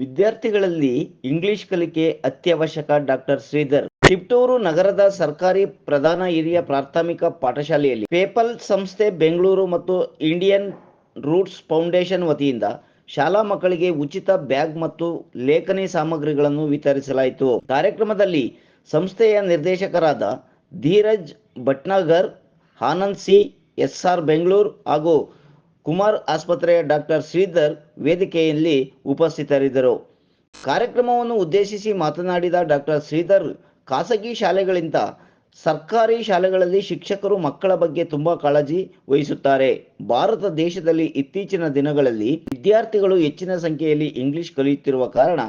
ವಿದ್ಯಾರ್ಥಿಗಳಲ್ಲಿ ಇಂಗ್ಲಿಷ್ ಕಲಿಕೆ ಅತ್ಯವಶ್ಯಕ ಡಾಕ್ಟರ್ ಶ್ರೀಧರ್. ತಿಪ್ಟೂರು ನಗರದ ಸರ್ಕಾರಿ ಪ್ರಧಾನ ಹಿರಿಯ ಪ್ರಾಥಮಿಕ ಪಾಠಶಾಲೆಯಲ್ಲಿ ಪೇಪಲ್ ಸಂಸ್ಥೆ ಬೆಂಗಳೂರು ಮತ್ತು ಇಂಡಿಯನ್ ರೂಟ್ಸ್ ಫೌಂಡೇಶನ್ ವತಿಯಿಂದ ಶಾಲಾ ಮಕ್ಕಳಿಗೆ ಉಚಿತ ಬ್ಯಾಗ್ ಮತ್ತು ಲೇಖನಿ ಸಾಮಗ್ರಿಗಳನ್ನು ವಿತರಿಸಲಾಯಿತು. ಕಾರ್ಯಕ್ರಮದಲ್ಲಿ ಸಂಸ್ಥೆಯ ನಿರ್ದೇಶಕರಾದ Dheeraj Bhatnagar, Anand C, S R Bengaluru ಹಾಗೂ ಕುಮಾರ್ ಆಸ್ಪತ್ರೆಯ ಡಾಕ್ಟರ್ ಶ್ರೀಧರ್ ವೇದಿಕೆಯಲ್ಲಿ ಉಪಸ್ಥಿತರಿದ್ದರು. ಕಾರ್ಯಕ್ರಮವನ್ನು ಉದ್ದೇಶಿಸಿ ಮಾತನಾಡಿದ ಡಾಕ್ಟರ್ ಶ್ರೀಧರ್, ಖಾಸಗಿ ಶಾಲೆಗಳಿಂದ ಸರ್ಕಾರಿ ಶಾಲೆಗಳಲ್ಲಿ ಶಿಕ್ಷಕರು ಮಕ್ಕಳ ಬಗ್ಗೆ ತುಂಬಾ ಕಾಳಜಿ ವಹಿಸುತ್ತಾರೆ. ಭಾರತ ದೇಶದಲ್ಲಿ ಇತ್ತೀಚಿನ ದಿನಗಳಲ್ಲಿ ವಿದ್ಯಾರ್ಥಿಗಳು ಹೆಚ್ಚಿನ ಸಂಖ್ಯೆಯಲ್ಲಿ ಇಂಗ್ಲಿಷ್ ಕಲಿಯುತ್ತಿರುವ ಕಾರಣ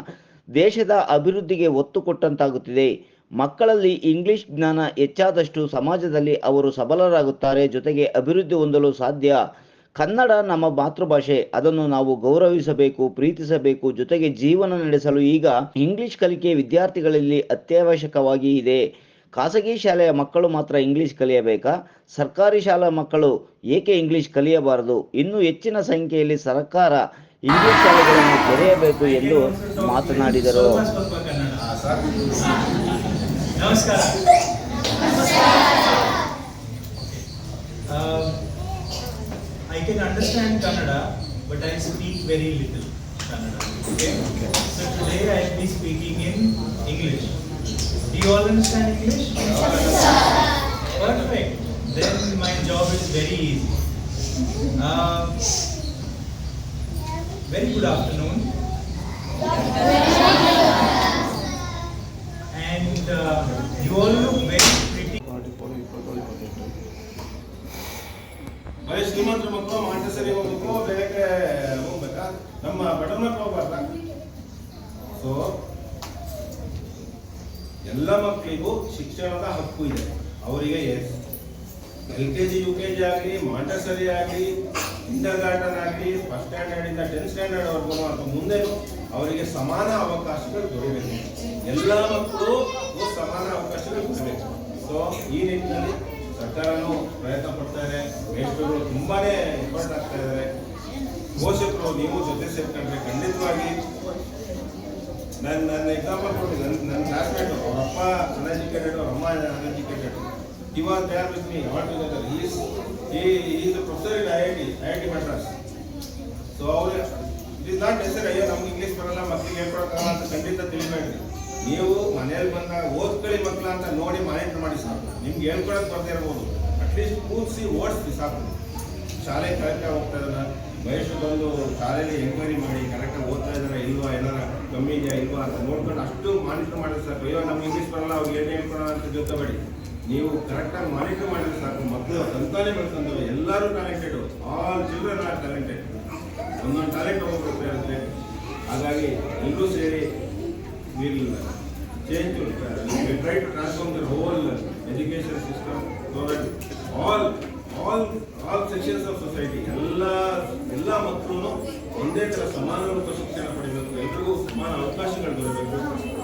ದೇಶದ ಅಭಿವೃದ್ಧಿಗೆ ಒತ್ತು ಕೊಟ್ಟಂತಾಗುತ್ತಿದೆ. ಮಕ್ಕಳಲ್ಲಿ ಇಂಗ್ಲಿಷ್ ಜ್ಞಾನ ಹೆಚ್ಚಾದಷ್ಟು ಸಮಾಜದಲ್ಲಿ ಅವರು ಸಬಲರಾಗುತ್ತಾರೆ. ಜೊತೆಗೆ ಅಭಿವೃದ್ಧಿ ಹೊಂದಲು ಸಾಧ್ಯ ಕನ್ನಡ ನಮ್ಮ ಮಾತೃಭಾಷೆ. ಅದನ್ನು ನಾವು ಗೌರವಿಸಬೇಕು ಪ್ರೀತಿಸಬೇಕು ಜೊತೆಗೆ ಜೀವನ ನಡೆಸಲು ಈಗ ಇಂಗ್ಲಿಷ್ ಕಲಿಕೆ ವಿದ್ಯಾರ್ಥಿಗಳಲ್ಲಿ ಅತ್ಯವಶ್ಯಕವಾಗಿ ಇದೆ. ಖಾಸಗಿ ಶಾಲೆಯ ಮಕ್ಕಳು ಮಾತ್ರ ಇಂಗ್ಲಿಷ್ ಕಲಿಯಬೇಕಾ? ಸರ್ಕಾರಿ ಶಾಲಾ ಮಕ್ಕಳು ಏಕೆ ಇಂಗ್ಲಿಷ್ ಕಲಿಯಬಾರದು? ಇನ್ನೂ ಹೆಚ್ಚಿನ ಸಂಖ್ಯೆಯಲ್ಲಿ ಸರ್ಕಾರ ಇಂಗ್ಲಿಷ್ ಶಾಲೆಗಳನ್ನು ತೆರೆಯಬೇಕು ಎಂದು ಮಾತನಾಡಿದರು. ನಮಸ್ಕಾರ. I can understand Kannada, but I speak very little Kannada. Okay? okay. So today I'll be speaking in English. Do you all understand English? Perfect. Then my job is very easy. Uh, very good afternoon. ಬರೀ ಶ್ರೀಮಂತರ ಮಕ್ಕಳು Montessori ಹೋಗ್ಬೇಕು ಬೇರೆ ಹೋಗ್ಬೇಕಾ? ನಮ್ಮ button ಮಕ್ಕಳು ಹೋಗ್ಬಾರ್ದ? So ಎಲ್ಲ ಮಕ್ಕಳಿಗೂ ಶಿಕ್ಷಣದ ಹಕ್ಕು ಇದೆ. ಅವರಿಗೆ S. L K G, U K G ಆಗಲಿ, ಮಾಂಟಸರಿ ಆಗಲಿ ಇಂಟರ್ ಗಾರ್ಡನ್ ಆಗಲಿ ಫಸ್ಟ್ ಸ್ಟ್ಯಾಂಡರ್ಡ್ ಇಂದ ಟೆಂತ್ ಸ್ಟ್ಯಾಂಡರ್ಡ್ ವರ್ಗು ಅಥವಾ ಮುಂದೆನೂ ಅವರಿಗೆ ಸಮಾನ ಅವಕಾಶಗಳು ದೊರೆಯಬೇಕು. ಎಲ್ಲ ಮಕ್ಕಳು ಸಮಾನ ಅವಕಾಶಗಳು ದೊರೆಯಬೇಕು. ಸೊ ಈ ನಿಟ್ಟಿನಲ್ಲಿ ಸರ್ಕಾರನೂ ಪ್ರಯತ್ನ ಪಡ್ತಾ ಇದೆ. ಮೇಷ್ಟ್ರುಗಳು ತುಂಬಾನೇ ಇಂಪಾರ್ಟೆಂಟ್ ಆಗ್ತಾ ಇದ್ದಾರೆ ಪೋಷಕರು, ನೀವು ಜೊತೆ ಸೇರ್ಕೊಂಡ್ರೆ ಖಂಡಿತವಾಗಿ ನನ್ನ ನನ್ನ ಎಕ್ಸಾಂಪಲ್ ಕೊಡಿ ನನ್ನ ನನ್ನ ಕ್ಲಾಸ್ಮೇಟು ಅವ್ರ ಅಪ್ಪ ಅನ್ಎಜುಕೇಟೆಡ್ ಅವ್ರ ಅಮ್ಮ ಅನ್ಎಜುಕೇಟೆಡ್ ಇವಾಗ ತಯಾರು ವಿತ್ ಮೀ ಈಸ್ ಈ is professor in I I T I I T Madras so ಅವ್ರು ಇಟ್ ಇಸ್ ನಾಟ್ ನೆಸರಿ ಅಯ್ಯೋ, ನಮ್ಗೆ ಇಂಗ್ಲೀಷ್ ಬರಲ್ಲ ಮಕ್ಕಳಿಗೆ ಹೇಳ್ಕೊಡೋಕ್ಕಾಗಲ್ಲ ಅಂತ ಖಂಡಿತ ತಿಳಿಬೇಡ್ರಿ. ನೀವು ಮನೇಲಿ ಬಂದಾಗ ಓದ್ಕೊಳ್ಳಿ ಮಕ್ಕಳ ಅಂತ ನೋಡಿ ಮಾನಿಟರ್ ಮಾಡಿ ಸಾಕು. ನಿಮ್ಗೆ ಹೇಳ್ಕೊಳಕ್ ಬರ್ತಾ ಇರ್ಬೋದು. ಅಟ್ಲೀಸ್ಟ್ ಕೂರಿಸಿ ಓಡಿಸ್ತೀವಿ ಸಾಕು. ಶಾಲೆ ಕರೆಕ್ಟಾಗಿ ಹೋಗ್ತಾ ಇದ್ದಾರ? ವಯಸ್ಸು ಬಂದು ಶಾಲೆಯಲ್ಲಿ ಎಂಕ್ವೈರಿ ಮಾಡಿ ಕರೆಕ್ಟಾಗಿ ಓದ್ತಾ ಇದ್ದಾರ ಇಲ್ವಾ, ಏನಾರ ಕಮ್ಮಿ ಇದೆಯಾ ಇಲ್ವಾ ಅಂತ ನೋಡ್ಕೊಂಡು ಅಷ್ಟು ಮಾನಿಟರ್ ಮಾಡಿದ್ರೆ ಸಾಕು. ಅಯ್ಯೋ, ನಮ್ಗೆ ಇಂಗ್ಲೀಷ್ ಬರಲ್ಲ, ಅವ್ರು ಏನು ಹೇಳ್ಕೊಳ ಅಂತ ಜೊತೆಬೇಡಿ ನೀವು ಕರೆಕ್ಟಾಗಿ ಮಾನಿಟರ್ ಮಾಡಿದ್ರೆ ಸಾಕು. ಮಕ್ಕಳು ತಂತಾನೆ ಬೆಳ್ಕೊಂಡವೆ ಎಲ್ಲರೂ talented all children are talented ಒಂದೊಂದು ಟ್ಯಾಲೆಂಟ್ ಹೋಗ್ಬೇಕು ಇರುತ್ತೆ ಹಾಗಾಗಿ ಎಲ್ಲರೂ ಸೇರಿ will change try to transform the whole education system so that all all all sections of society ಎಲ್ಲ ಎಲ್ಲ ಮಕ್ಕಳು ಒಂದೇ ಥರ ಸಮಾನ ರೂಪ ಶಿಕ್ಷಣ ಪಡಿಬೇಕು. ಎಲ್ರಿಗೂ ಸಮಾನ ಅವಕಾಶಗಳು ದೊರಕಬೇಕು.